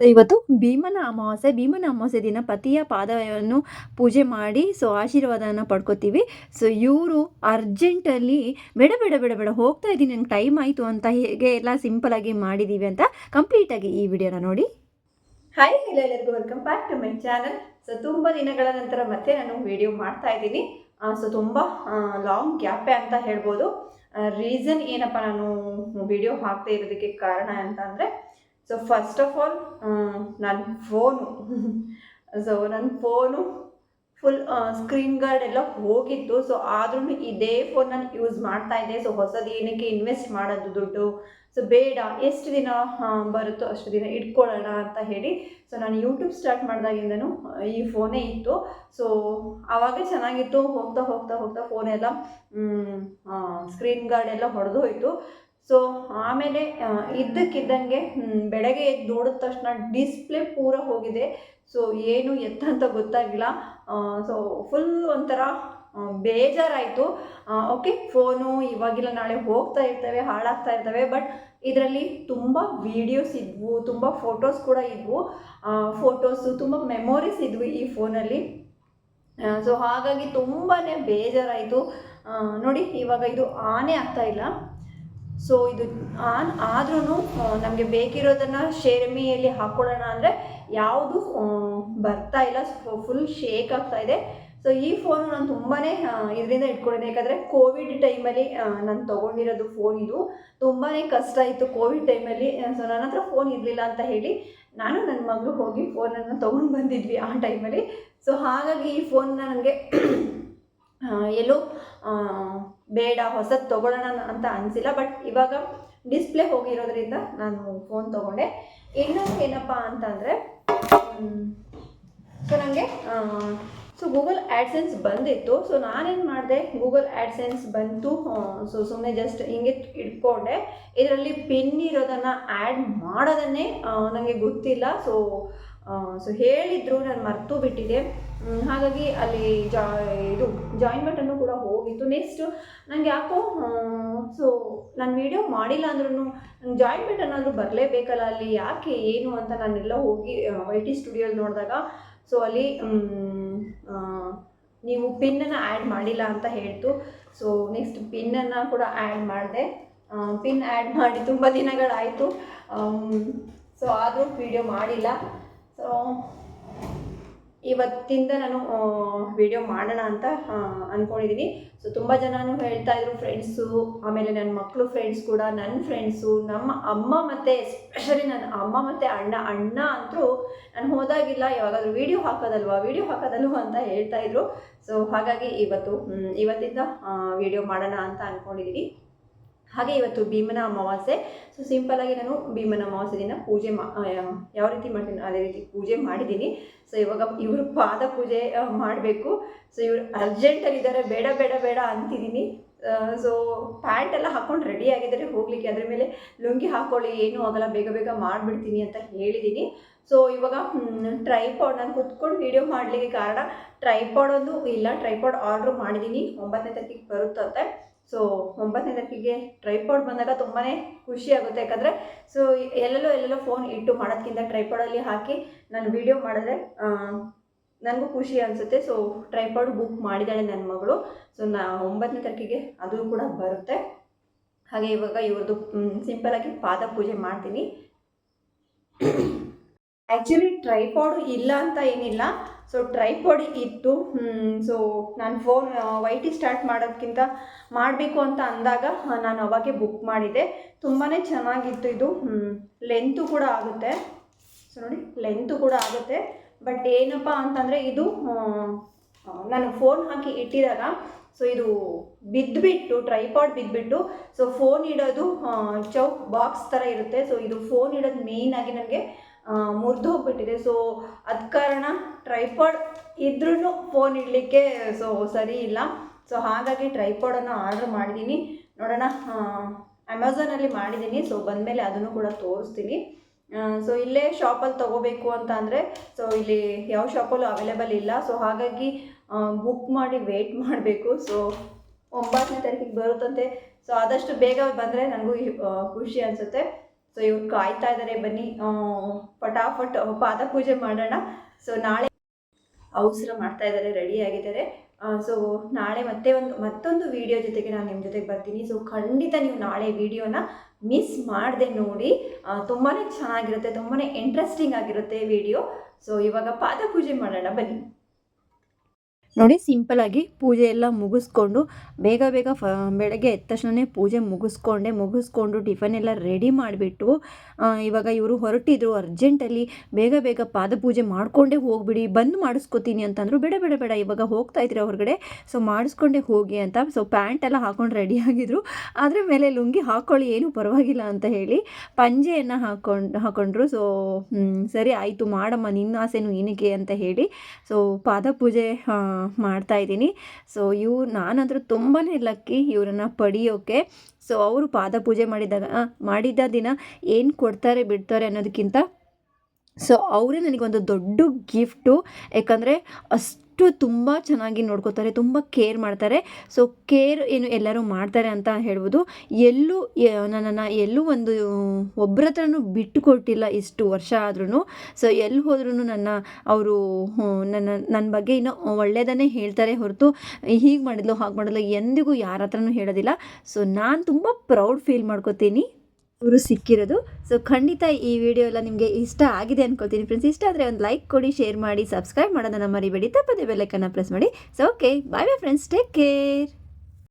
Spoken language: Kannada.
ಇವತ್ತು ಭೀಮನ ಅಮಾವಾಸ್ಯೆ ಭೀಮನ ಅಮಾವಾಸ್ಯೆ ದಿನ ಪತಿಯ ಪಾದವನ್ನು ಪೂಜೆ ಮಾಡಿ, ಸೊ ಆಶೀರ್ವಾದನ ಪಡ್ಕೋತೀವಿ. ಸೊ ಇವರು ಅರ್ಜೆಂಟಲ್ಲಿ ಬೇಡ ಬೇಡ ಬೇಡ ಬೇಡ, ಹೋಗ್ತಾ ಇದ್ದೀನಿ, ನಂಗೆ ಟೈಮ್ ಆಯಿತು ಅಂತ ಹೇಗೆ ಎಲ್ಲ ಸಿಂಪಲಾಗಿ ಮಾಡಿದ್ದೀವಿ ಅಂತ ಕಂಪ್ಲೀಟಾಗಿ ಈ ವಿಡಿಯೋನ ನೋಡಿ. ಹಾಯ್ ಎಲ್ಲ ಎಲ್ಲರಿಗೂ welcome back to my channel so ತುಂಬ ದಿನಗಳ ನಂತರ ಮತ್ತೆ ನಾನು ವಿಡಿಯೋ ಮಾಡ್ತಾ ಇದ್ದೀನಿ. ಸೊ ತುಂಬ ಲಾಂಗ್ ಗ್ಯಾಪೆ ಅಂತ ಹೇಳ್ಬೋದು. ರೀಸನ್ ಏನಪ್ಪ ನಾನು ವಿಡಿಯೋ ಹಾಕ್ತಾ ಇರೋದಕ್ಕೆ ಕಾರಣ ಅಂತ ಅಂದರೆ ಸೊ ಫಸ್ಟ್ ಆಫ್ ಆಲ್ ನನ್ನ ಫೋನು ಸೊ ನನ್ನ ಫೋನು ಫುಲ್ ಸ್ಕ್ರೀನ್ ಗಾರ್ಡ್ ಎಲ್ಲ ಹೋಗಿತ್ತು. ಸೊ ಆದ್ರೂ ಇದೇ ಫೋನ್ ನಾನು ಯೂಸ್ ಮಾಡ್ತಾ ಇದ್ದೆ. ಸೊ ಹೊಸದು ಏನಕ್ಕೆ ಇನ್ವೆಸ್ಟ್ ಮಾಡೋದು ದುಡ್ಡು? ಸೊ ಬೇಡ. ಎಷ್ಟು ದಿನ ಬರುತ್ತೋ ಅಷ್ಟು ದಿನ ಇಟ್ಕೊಳ್ಳೋಣ ಅಂತ ಹೇಳಿ. ಸೊ ನಾನು ಯೂಟ್ಯೂಬ್ ಸ್ಟಾರ್ಟ್ ಮಾಡಿದಾಗಿಂದನೂ ಈ ಫೋನೇ ಇತ್ತು. ಸೊ ಆವಾಗ ಚೆನ್ನಾಗಿತ್ತು. ಹೋಗ್ತಾ ಹೋಗ್ತಾ ಹೋಗ್ತಾ ಫೋನೆಲ್ಲ ಸ್ಕ್ರೀನ್ ಗಾರ್ಡ್ ಎಲ್ಲ ಹೊಡೆದು ಹೋಯಿತು. ಸೊ ಆಮೇಲೆ ಇದ್ದಕ್ಕಿದ್ದಂಗೆ ಬೆಳಗ್ಗೆ ಎದ್ದು ನೋಡಿದ ತಕ್ಷಣ ಡಿಸ್ಪ್ಲೇ ಪೂರ ಹೋಗಿದೆ. ಸೊ ಏನು ಎತ್ತ ಅಂತ ಗೊತ್ತಾಗಿಲ್ಲ. ಸೊ ಫುಲ್ ಒಂಥರ ಬೇಜಾರಾಯಿತು. ಓಕೆ ಫೋನು ಇವಾಗಿಲ್ಲ, ನಾಳೆ ಹೋಗ್ತಾ ಇರ್ತವೆ, ಹಾಳಾಗ್ತಾ ಇರ್ತವೆ ಬಟ್ ಇದರಲ್ಲಿ ತುಂಬ ವೀಡಿಯೋಸ್ ಇದ್ವು, ತುಂಬ ಫೋಟೋಸ್ ಕೂಡ ಇದ್ವು. ಫೋಟೋಸು ತುಂಬ ಮೆಮೊರೀಸ್ ಇದ್ವು ಈ ಫೋನಲ್ಲಿ ಸೊ ಹಾಗಾಗಿ ತುಂಬಾ ಬೇಜಾರಾಯಿತು. ನೋಡಿ, ಇವಾಗ ಇದು ಆನೇ ಆಗ್ತಾ ಇಲ್ಲ. ಸೊ ಇದು ಆನ್ ಆದ್ರೂ ನಮಗೆ ಬೇಕಿರೋದನ್ನು ಶೇರ್ಮಿಯಲ್ಲಿ ಹಾಕ್ಕೊಳ್ಳೋಣ ಅಂದರೆ ಯಾವುದು ಬರ್ತಾ ಇಲ್ಲ. ಫುಲ್ ಶೇಕ್ ಆಗ್ತಾ ಇದೆ. ಸೊ ಈ ಫೋನು ನಾನು ತುಂಬಾ ಇದರಿಂದ ಇಟ್ಕೊಂಡಿದ್ದೆ. ಯಾಕಂದರೆ ಕೋವಿಡ್ ಟೈಮಲ್ಲಿ ನಾನು ತೊಗೊಂಡಿರೋದು ಫೋನ್ ಇದು. ತುಂಬಾ ಕಷ್ಟ ಇತ್ತು ಕೋವಿಡ್ ಟೈಮಲ್ಲಿ ಸೊ ನನ್ನ ಹತ್ರ ಫೋನ್ ಇರಲಿಲ್ಲ ಅಂತ ಹೇಳಿ ನಾನು ನನ್ನ ಮಗಳು ಹೋಗಿ ಫೋನನ್ನು ತೊಗೊಂಡು ಬಂದಿದ್ವಿ ಆ ಟೈಮಲ್ಲಿ ಸೊ ಹಾಗಾಗಿ ಈ ಫೋನ್ನ ನನಗೆ ಎಲ್ಲೋ ಬೇಡ ಹೊಸದು ತೊಗೊಳ್ಳೋಣ ಅಂತ ಅನಿಸಿಲ್ಲ ಬಟ್ ಇವಾಗ ಡಿಸ್ಪ್ಲೇ ಹೋಗಿರೋದ್ರಿಂದ ನಾನು ಫೋನ್ ತೊಗೊಂಡೆ. ಇನ್ನೊಂದು ಏನಪ್ಪ ಅಂತಂದರೆ ಸೊ ನನಗೆ ಸೊ ಗೂಗಲ್ ಆ್ಯಡ್ಸೆನ್ಸ್ ಬಂದಿತ್ತು ಸೊ ನಾನೇನು ಮಾಡಿದೆ ಗೂಗಲ್ ಆ್ಯಡ್ಸೆನ್ಸ್ ಬಂತು ಸೊ ಸುಮ್ಮನೆ ಜಸ್ಟ್ ಹಿಂಗೆ ಇಟ್ಕೊಂಡೆ. ಇದರಲ್ಲಿ ಪಿನ್ ಇರೋದನ್ನು ಆ್ಯಡ್ ಮಾಡೋದನ್ನೇ ನನಗೆ ಗೊತ್ತಿಲ್ಲ ಸೊ ಸೊ ಹೇಳಿದ್ರು ನಾನು ಮರ್ತು ಬಿಟ್ಟಿದ್ದೆ. ಮ್, ಹಾಗಾಗಿ ಅಲ್ಲಿ ಜಾ, ಇದು ಜಾಯಿನ್ ಬಟನ್ನು ಕೂಡ ಹೋಗಿತ್ತು. ನೆಕ್ಸ್ಟ್ ನನಗೆ ಯಾಕೋ ಸೊ ನಾನು ವಿಡಿಯೋ ಮಾಡಿಲ್ಲ ಅಂದ್ರೂ ನಂಗೆ ಜಾಯಿನ್ ಆದರೂ ಬರಲೇಬೇಕಲ್ಲ ಅಲ್ಲಿ, ಯಾಕೆ, ಏನು ಅಂತ ನಾನೆಲ್ಲ ಹೋಗಿ ಐ ಟಿ ಸ್ಟುಡಿಯೋಲಿ ನೋಡಿದಾಗ ಸೊ ಅಲ್ಲಿ ನೀವು ಪಿನ್ನನ್ನು ಆ್ಯಡ್ ಮಾಡಿಲ್ಲ ಅಂತ ಹೇಳ್ತು. ಸೊ ನೆಕ್ಸ್ಟ್ ಪಿನ್ನನ್ನು ಕೂಡ ಆ್ಯಡ್ ಮಾಡಿದೆ. ಪಿನ್ ಆ್ಯಡ್ ಮಾಡಿ ತುಂಬ ದಿನಗಳಾಯಿತು. ಸೊ ಆದರೂ ವಿಡಿಯೋ ಮಾಡಿಲ್ಲ. ಸೊ ಇವತ್ತಿಂದ ನಾನು ವಿಡಿಯೋ ಮಾಡೋಣ ಅಂತ ಅಂದ್ಕೊಂಡಿದ್ದೀನಿ ಸೊ ತುಂಬ ಜನನೂ ಹೇಳ್ತಾ ಇದ್ರು ಫ್ರೆಂಡ್ಸು ಆಮೇಲೆ ನನ್ನ ಮಕ್ಕಳು ಫ್ರೆಂಡ್ಸ್ ಕೂಡ ನನ್ನ ಫ್ರೆಂಡ್ಸು ನಮ್ಮ ಅಮ್ಮ ಮತ್ತು ಎಸ್ಪೆಷಲಿ ನನ್ನ ಅಮ್ಮ ಮತ್ತು ಅಣ್ಣ ಅಣ್ಣ ಅಂತೂ ನಾನು ಹೋದಾಗಿಲ್ಲ, ಯಾವಾಗಾದರೂ ವಿಡಿಯೋ ಹಾಕೋದಲ್ವಾ ವಿಡಿಯೋ ಹಾಕೋದಲ್ವಾ ಅಂತ ಹೇಳ್ತಾ ಇದ್ರು. ಸೊ ಹಾಗಾಗಿ ಇವತ್ತು ಇವತ್ತಿಂದ ವಿಡಿಯೋ ಮಾಡೋಣ ಅಂತ ಅಂದ್ಕೊಂಡಿದ್ದೀನಿ ಹಾಗೆ ಇವತ್ತು ಭೀಮನ ಅಮಾವಾಸ್ಯೆ. ಸೊ ಸಿಂಪಲಾಗಿ ನಾನು ಭೀಮನ ಅಮಾವಾಸ್ಯೆ ದಿನ ಪೂಜೆ ಮಾ ಯಾವ ರೀತಿ ಮಾಡ್ತೀನಿ, ಅದೇ ರೀತಿ ಪೂಜೆ ಮಾಡಿದ್ದೀನಿ. ಸೊ ಇವಾಗ ಇವರು ಪಾದ ಪೂಜೆ ಮಾಡಬೇಕು. ಸೊ ಇವರು ಅರ್ಜೆಂಟಲ್ಲಿದ್ದಾರೆ ಬೇಡ ಬೇಡ ಬೇಡ ಅಂತಿದ್ದೀನಿ. ಸೊ ಪ್ಯಾಂಟ್ ಎಲ್ಲ ಹಾಕ್ಕೊಂಡು ರೆಡಿ ಆಗಿದ್ದಾರೆ ಹೋಗ್ಲಿಕ್ಕೆ. ಅದ್ರ ಮೇಲೆ ಲುಂಗಿ ಹಾಕೊಳ್ಳಿ, ಏನೂ ಆಗಲ್ಲ, ಬೇಗ ಬೇಗ ಮಾಡಿಬಿಡ್ತೀನಿ ಅಂತ ಹೇಳಿದ್ದೀನಿ. ಸೊ ಇವಾಗ ಟ್ರೈಪಾಡ್ ನಾನು ಕುತ್ಕೊಂಡು ವೀಡಿಯೋ ಮಾಡಲಿಕ್ಕೆ ಕಾರಣ ಟ್ರೈಪಾಡ್ ಒಂದು ಇಲ್ಲ ಟ್ರೈಪಾಡ್ ಆರ್ಡ್ರ್ ಮಾಡಿದ್ದೀನಿ. ಒಂಬತ್ತನೇ ತಾರೀಕಿಗೆ ಬರುತ್ತಂತೆ. ಸೊ ಒಂಬತ್ತನೇ ತಾರೀಕಿಗೆ ಟ್ರೈಪಾಡ್ ಬಂದಾಗ ತುಂಬಾ ಖುಷಿ ಆಗುತ್ತೆ. ಯಾಕಂದರೆ ಸೊ ಎಲ್ಲೆಲ್ಲೋ ಎಲ್ಲೆಲ್ಲೋ ಫೋನ್ ಇಟ್ಟು ಮಾಡೋದಕ್ಕಿಂತ ಟ್ರೈಪಾಡಲ್ಲಿ ಹಾಕಿ ನಾನು ವೀಡಿಯೋ ಮಾಡಿದ್ರೆ ನನಗೂ ಖುಷಿ ಅನಿಸುತ್ತೆ. ಸೊ ಟ್ರೈಪಾಡ್ ಬುಕ್ ಮಾಡಿದ್ದಾಳೆ ನನ್ನ ಮಗಳು. ಸೊ ನಾ ಒಂಬತ್ತನೇ ತಾರೀಕಿಗೆ ಅದು ಕೂಡ ಬರುತ್ತೆ. ಹಾಗೆ ಇವಾಗ ಇವ್ರದ್ದು ಸಿಂಪಲಾಗಿ ಪಾದ ಪೂಜೆ ಮಾಡ್ತೀನಿ. ಆ್ಯಕ್ಚುಲಿ ಟ್ರೈಪಾಡು ಇಲ್ಲ ಅಂತ ಏನಿಲ್ಲ. ಸೊ ಟ್ರೈಪಾಡ್ ಇತ್ತು. ಸೊ ನಾನು ಫೋನ್ ವೈಟಿ ಸ್ಟಾರ್ಟ್ ಮಾಡೋದಕ್ಕಿಂತ ಮಾಡಬೇಕು ಅಂತ ಅಂದಾಗ ನಾನು ಅವಾಗೆ ಬುಕ್ ಮಾಡಿದ್ದೆ ತುಂಬಾ ಚೆನ್ನಾಗಿತ್ತು ಇದು. ಲೆಂತು ಕೂಡ ಆಗುತ್ತೆ. ಸೊ ನೋಡಿ ಲೆಂತು ಕೂಡ ಆಗುತ್ತೆ. ಬಟ್ ಏನಪ್ಪ ಅಂತಂದರೆ ಇದು ನಾನು ಫೋನ್ ಹಾಕಿ ಇಟ್ಟಿದಾಗ ಸೊ ಇದು ಬಿದ್ದುಬಿಟ್ಟು ಟ್ರೈಪಾಡ್ ಬಿದ್ದುಬಿಟ್ಟು ಸೊ ಫೋನ್ ಇಡೋದು ಚೌಕ್ ಬಾಕ್ಸ್ ಥರ ಇರುತ್ತೆ. ಸೊ ಇದು ಫೋನ್ ಇಡೋದು ಮೇಯ್ನಾಗಿ ನನಗೆ ಮುರಿದು ಹೋಗ್ಬಿಟ್ಟಿದೆ. ಸೊ ಅದ ಕಾರಣ ಟ್ರೈಪಾಡ್ ಇದ್ರೂ ಫೋನ್ ಇಡಲಿಕ್ಕೆ ಸೊ ಸರಿ ಇಲ್ಲ. ಸೊ ಹಾಗಾಗಿ ಟ್ರೈಪಾಡನ್ನು ಆರ್ಡ್ರ್ ಮಾಡಿದ್ದೀನಿ ನೋಡೋಣ ಅಮೆಝಾನಲ್ಲಿ ಮಾಡಿದ್ದೀನಿ ಸೊ ಬಂದಮೇಲೆ ಅದನ್ನು ಕೂಡ ತೋರಿಸ್ತೀನಿ. ಸೊ ಇಲ್ಲೇ ಶಾಪಲ್ಲಿ ತೊಗೋಬೇಕು ಅಂತ ಅಂದರೆ ಸೊ ಇಲ್ಲಿ ಯಾವ ಶಾಪಲ್ಲೂ ಅವೈಲೇಬಲ್ ಇಲ್ಲ. ಸೊ ಹಾಗಾಗಿ ಬುಕ್ ಮಾಡಿ ವೆಯ್ಟ್ ಮಾಡಬೇಕು. ಸೊ ಒಂಬತ್ತನೇ ತಾರೀಕಿಗೆ ಬರುತ್ತಂತೆ. ಸೊ ಆದಷ್ಟು ಬೇಗ ಬಂದರೆ ನನಗೂ ಖುಷಿ ಅನಿಸುತ್ತೆ. ಸೊ ಇವ್ರು ಕಾಯ್ತಾ ಇದ್ದಾರೆ ಬನ್ನಿ ಪಟಾಫಟ್ ಪಾದ ಪೂಜೆ ಮಾಡೋಣ. ಸೊ ನಾಳೆ ಅವಸರ ಮಾಡ್ತಾ ಇದ್ದಾರೆ ರೆಡಿ ಆಗಿದ್ದಾರೆ. ಸೊ ನಾಳೆ ಮತ್ತೆ ಒಂದು, ಮತ್ತೊಂದು ವಿಡಿಯೋ ಜೊತೆಗೆ ನಾನು ನಿಮ್ಮ ಜೊತೆಗೆ ಬರ್ತೀನಿ. ಸೊ ಖಂಡಿತ ನೀವು ನಾಳೆ ವಿಡಿಯೋನ ಮಿಸ್ ಮಾಡದೆ ನೋಡಿ. ತುಂಬಾ ಚೆನ್ನಾಗಿರುತ್ತೆ ತುಂಬಾ ಇಂಟ್ರೆಸ್ಟಿಂಗ್ ಆಗಿರುತ್ತೆ ವಿಡಿಯೋ ಸೊ ಇವಾಗ ಪಾದ ಪೂಜೆ ಮಾಡೋಣ, ಬನ್ನಿ. ನೋಡಿ ಸಿಂಪಲ್ ಆಗಿ ಪೂಜೆ ಎಲ್ಲ ಮುಗಿಸ್ಕೊಂಡು ಬೇಗ ಬೇಗ ಫ, ಬೆಳಗ್ಗೆ ಎದ್ದ ತಕ್ಷಣನೇ ಪೂಜೆ ಮುಗಿಸ್ಕೊಂಡೆ, ಮುಗಿಸ್ಕೊಂಡು ಟಿಫನ್ ಎಲ್ಲ ರೆಡಿ ಮಾಡಿಬಿಟ್ಟು ಇವಾಗ ಇವರು ಹೊರಟಿದ್ರು ಅರ್ಜೆಂಟಲ್ಲಿ ಬೇಗ ಬೇಗ ಪಾದ ಪೂಜೆ ಮಾಡಿಕೊಂಡೇ ಹೋಗ್ಬಿಡಿ, ಬಂದು ಮಾಡಿಸ್ಕೋತೀನಿ ಅಂತಂದ್ರು ಬೇಡ ಬೇಡ ಬೇಡ, ಇವಾಗ ಹೋಗ್ತಾ ಇದ್ರೆ ಹೊರಗಡೆ ಸೊ ಮಾಡಿಸ್ಕೊಂಡೇ ಹೋಗಿ ಅಂತ ಸೊ ಪ್ಯಾಂಟ್ ಎಲ್ಲ ಹಾಕೊಂಡು ರೆಡಿ ಆಗಿದ್ರು, ಆದರೆ ಮೇಲೆ ಲುಂಗಿ ಹಾಕ್ಕೊಳ್ಳಿ ಏನೂ ಪರವಾಗಿಲ್ಲ ಅಂತ ಹೇಳಿ ಪಂಜೆಯನ್ನು ಹಾಕೊಂಡು, ಹಾಕೊಂಡ್ರು ಸೊ ಸರಿ ಆಯಿತು, ಮಾಡಮ್ಮ, ನಿನ್ನ ಆಸೆನು ಏನಕ್ಕೆ ಅಂತ ಹೇಳಿ ಸೊ ಪಾದ ಪೂಜೆ ಮಾಡ್ತಾ ಇದ್ದೀನಿ. ಸೊ ಇವ್ರು ನಾನಂತರೂ ತುಂಬಾ ಲಕ್ಕಿ ಇವರನ್ನು ಪಡಿಯೋಕ್ಕೆ ಸೊ ಅವರು ಪಾದ ಪೂಜೆ ಮಾಡಿದಾಗ ಮಾಡಿದ ದಿನ ಏನು ಕೊಡ್ತಾರೆ ಬಿಡ್ತಾರೆ ಅನ್ನೋದಕ್ಕಿಂತ, ಸೊ, ಅವರೇ ನನಗೊಂದು ದೊಡ್ಡ ಗಿಫ್ಟು. ಯಾಕಂದರೆ ಅಷ್ಟು ತುಂಬ ಚೆನ್ನಾಗಿ ನೋಡ್ಕೋತಾರೆ, ತುಂಬ ಕೇರ್ ಮಾಡ್ತಾರೆ. ಸೊ ಕೇರ್ ಏನು ಎಲ್ಲರೂ ಮಾಡ್ತಾರೆ ಅಂತ ಹೇಳ್ಬೋದು. ಎಲ್ಲೂ ನನ್ನನ್ನು ಎಲ್ಲೂ ಒಂದು ಒಬ್ಬರ ಹತ್ರನೂ ಬಿಟ್ಟು ಇಷ್ಟು ವರ್ಷ ಆದ್ರೂ ಸೊ ಎಲ್ಲಿ ಹೋದ್ರೂ ನನ್ನ, ಅವರು ನನ್ನ ನನ್ನ ಬಗ್ಗೆ ಇನ್ನೂ ಒಳ್ಳೆಯದನ್ನೇ ಹೇಳ್ತಾರೆ ಹೊರತು, ಹೀಗೆ ಮಾಡಿದ್ಲು, ಹಾಗೆ ಮಾಡಿದ್ಲು ಎಂದಿಗೂ ಯಾರ ಹತ್ರನೂ ಹೇಳೋದಿಲ್ಲ. ಸೊ ನಾನು ತುಂಬ ಪ್ರೌಡ್ ಫೀಲ್ ಮಾಡ್ಕೋತೀನಿ. ಇವರು ಸಿಕ್ಕಿರೋದು. ಸೊ ಖಂಡಿತ ಈ ವಿಡಿಯೋ ಎಲ್ಲ ನಿಮಗೆ ಇಷ್ಟ ಆಗಿದೆ ಅನ್ಕೋತೀನಿ ಫ್ರೆಂಡ್ಸ್ ಇಷ್ಟ ಆದರೆ ಒಂದು ಲೈಕ್ ಕೊಡಿ ಶೇರ್ ಮಾಡಿ ಸಬ್ಸ್ಕ್ರೈಬ್ ಮಾಡೋದನ್ನು ಮರಿಬೇಡಿ. ತಪ್ಪದೆ ಬೆಲ್ಲೈಕನ್ನು ಪ್ರೆಸ್ ಮಾಡಿ. So okay bye bye friends take care